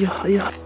呀哎呀。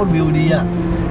phone beauty.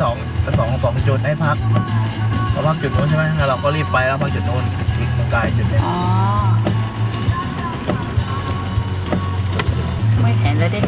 สองสองสองจุดให้พักเพอพักจุดนู้นใช่ไหมแล้วเราก็รีบไปแล้วพักจุดนู้นอีกไกลจุดนี้อ๋อไม่เห็นแล้วเด้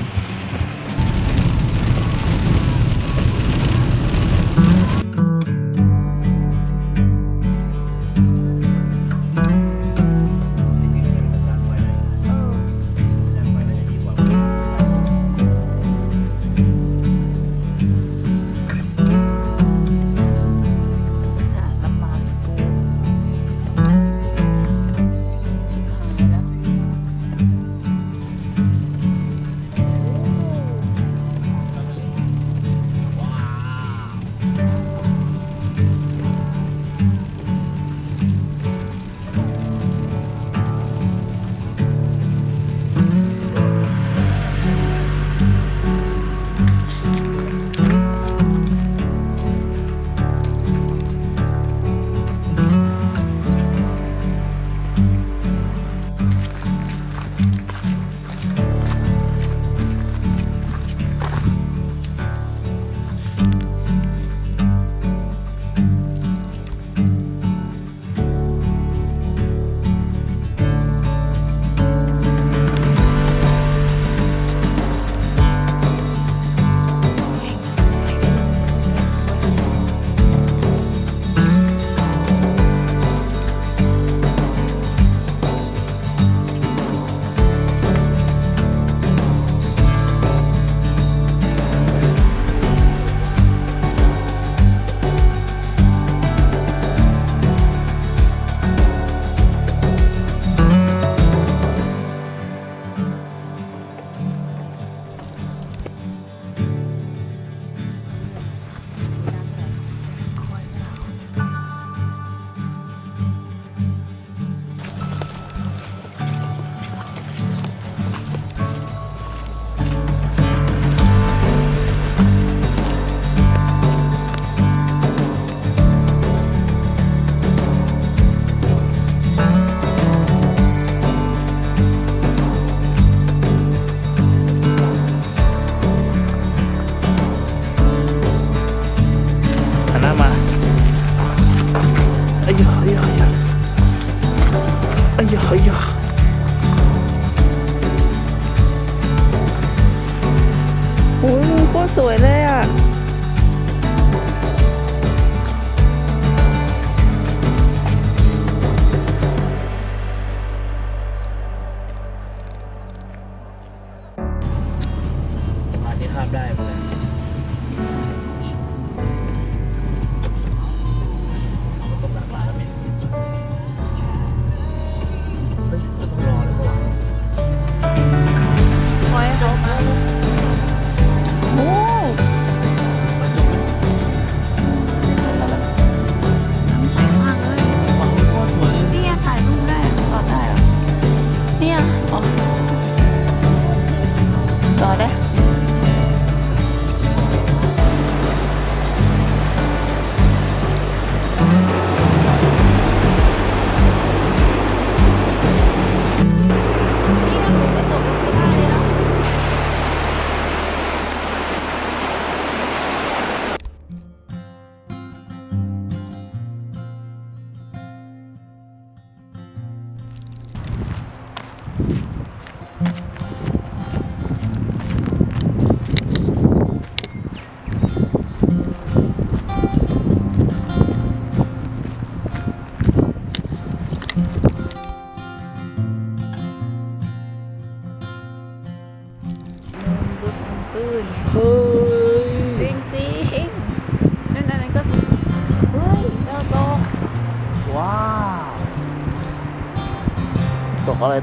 Eyvah.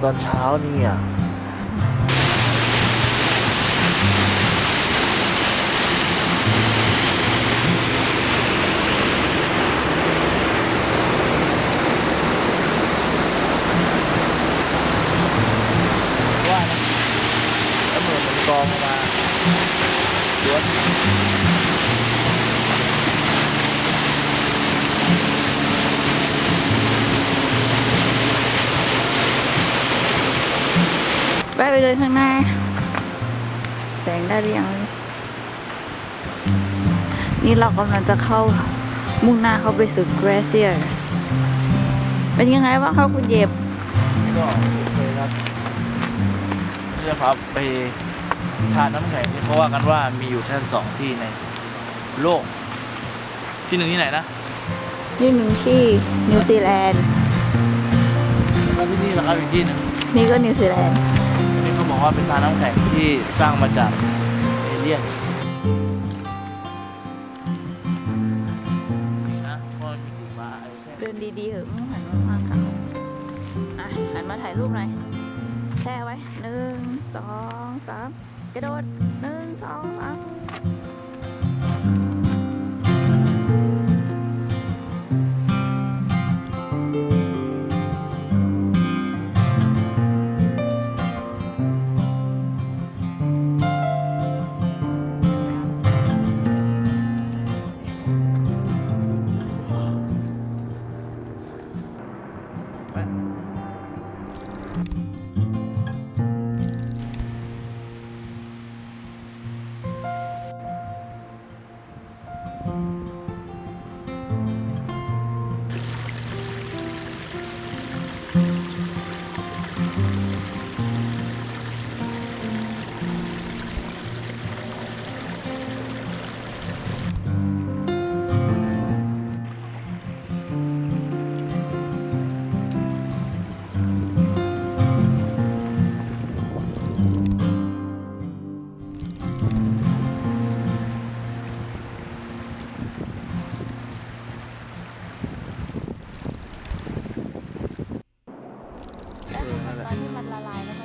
ตอนเช้านี่อะ เลข้างหน้า แสงได้หรือยังนี่เรากำลังจะเข้ามุ่งหน้าเข้าไปสู่เกรเซียเป็นยังไงบ้างครัคุณเย็บก็โอเคครับเพื่อพับไปทานน้ำแข็งที่เขาว่ากันว่ามีอยู่แค่สองที่ในโลก ที่หนึ่งที่ไหนนะที่หนึ่งที่นิวซีแลนด์แล้วที่นี่เหรอครับอีกที่นึงนี่ก็นิวซีแลนด์ ว่าเป็นทานน้ำแข็งที่สร้างมาจากเอเลี่ยนนะเพราะมันมีสีฟ้าไอ้แค่เดินดีๆเหอะไม่ต้องหันมามากค่ะอะหันมาถ่ายรูปหน่อยแช่ไว้หนึ่งสองสามกระโดด ที่มันละลายแล้ว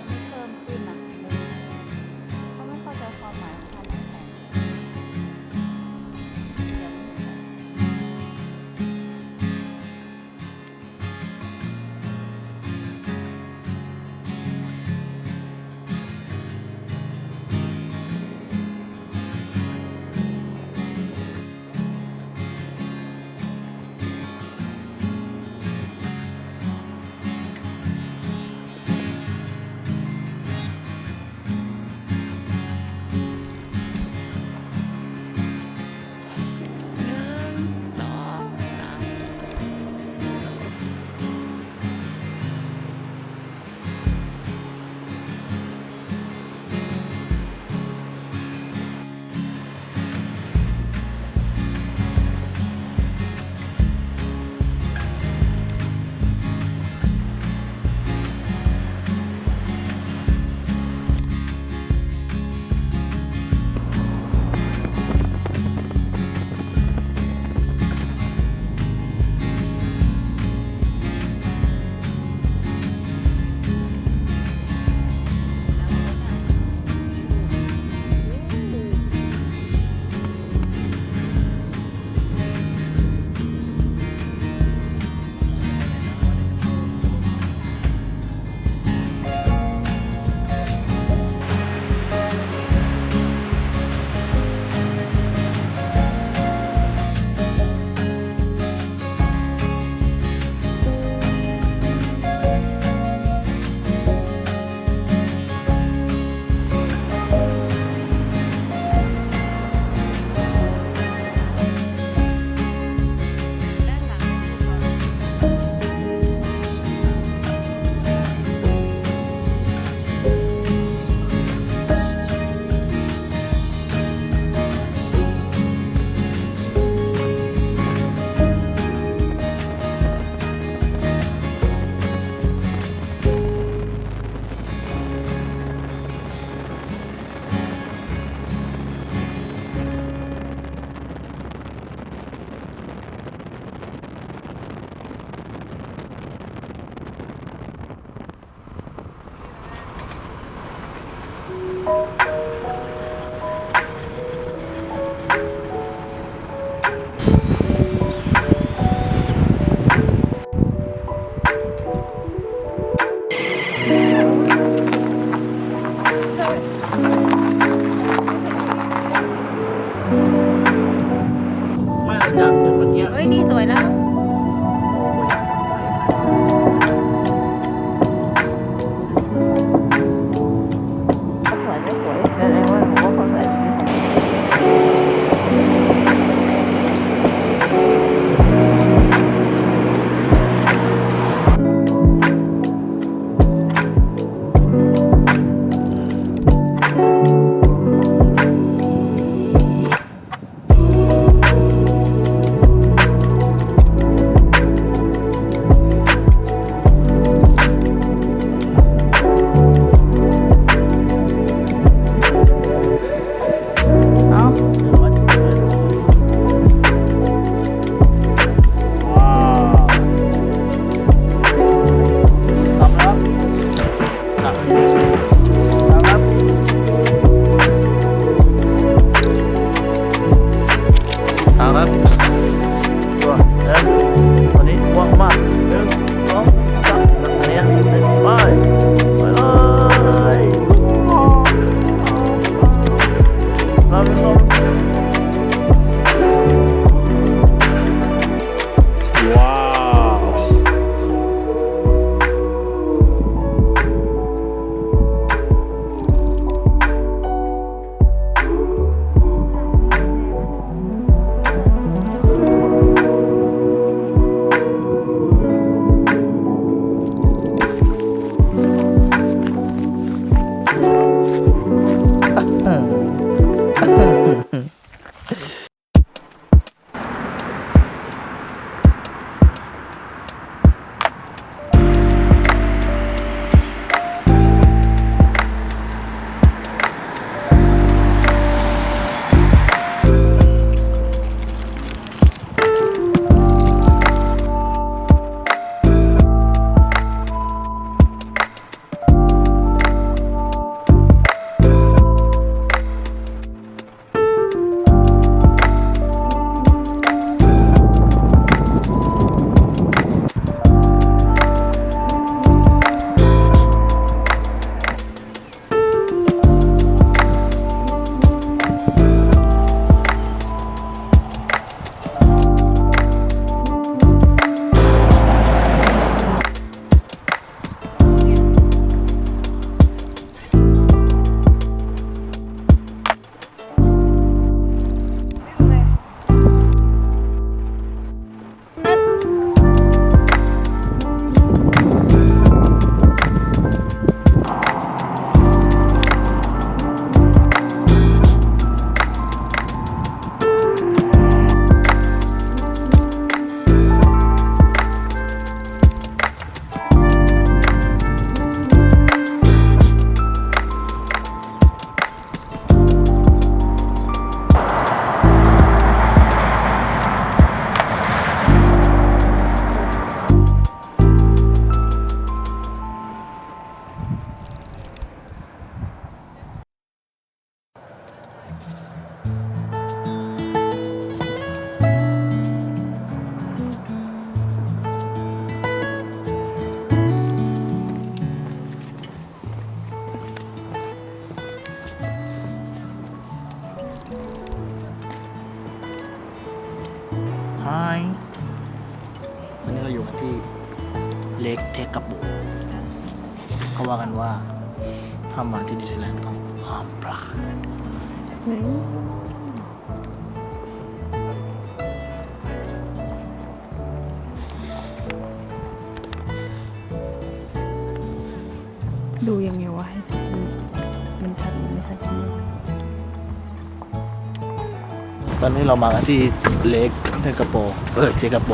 อนนี้เรามากันที่เลกเทกาโปเอ้ยเทกาโป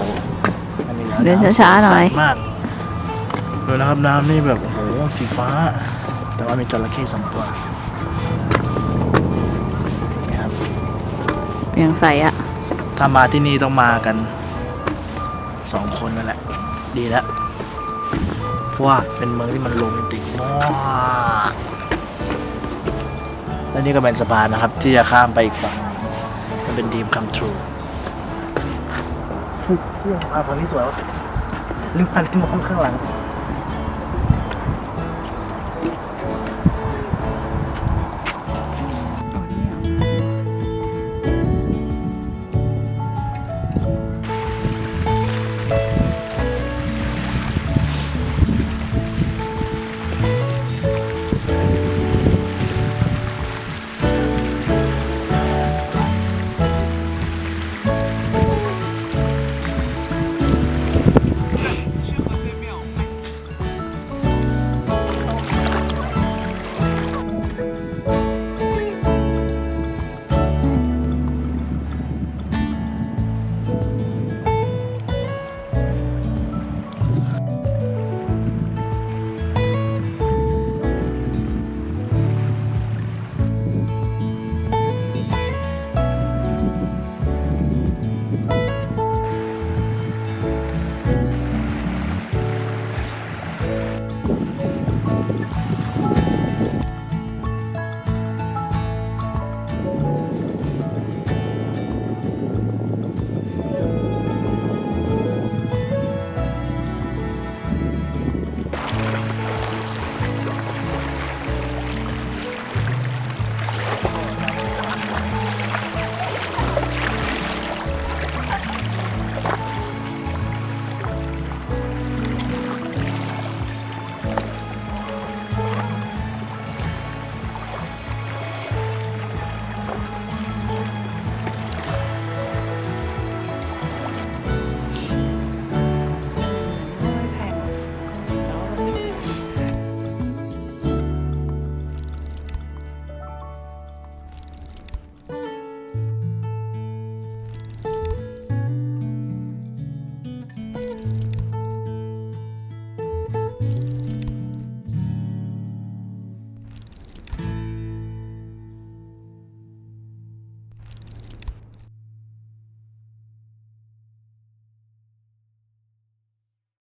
อันนี้แล้วเดินำช้าๆหน่อย ใสมากดูนะครับน้ำนี่แบบโอ้โหสีฟ้า แต่ว่ามีจระเข้สองตัวนี่ครับยังใสอะถ้ามาที่นี่ต้องมากันสองคนนั่นแหละ ดีแล้วเพราะว่าเป็นเมืองที่มันโรแมนติกมากและนี่ก็เป็นสะพานนะครับ ที่จะข้ามไปอีกฝั่งมัน เป็นดีมคัมทรูทุกเรื่องภาพตอนนี้สวยว่ะลืมพันมองข้างหลัง